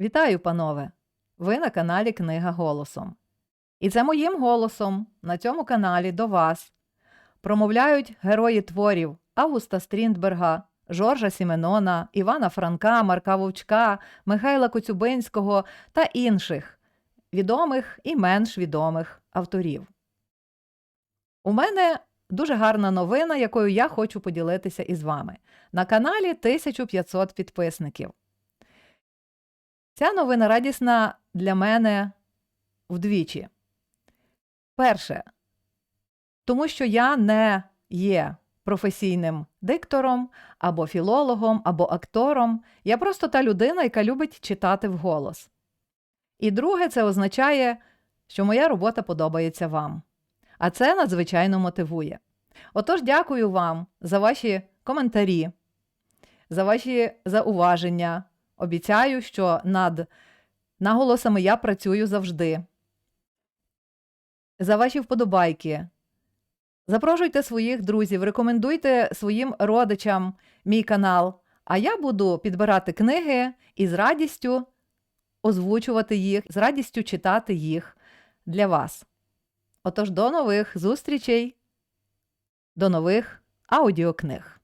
Вітаю, панове! Ви на каналі Книга Голосом. І це моїм голосом на цьому каналі до вас промовляють герої творів Августа Стріндберга, Жоржа Сіменона, Івана Франка, Марка Вовчка, Михайла Коцюбинського та інших відомих і менш відомих авторів. У мене дуже гарна новина, якою я хочу поділитися із вами. На каналі 1500 підписників. Ця новина радісна для мене вдвічі. Перше, тому що я не є професійним диктором або філологом, або актором. Я просто та людина, яка любить читати вголос. І друге, це означає, що моя робота подобається вам. А це надзвичайно мотивує. Отож, дякую вам за ваші коментарі, за ваші зауваження. Обіцяю, що над наголосами я працюю завжди. За ваші вподобайки. Запрошуйте своїх друзів, рекомендуйте своїм родичам мій канал, а я буду підбирати книги і з радістю озвучувати їх, з радістю читати їх для вас. Отож, до нових зустрічей, до нових аудіокниг.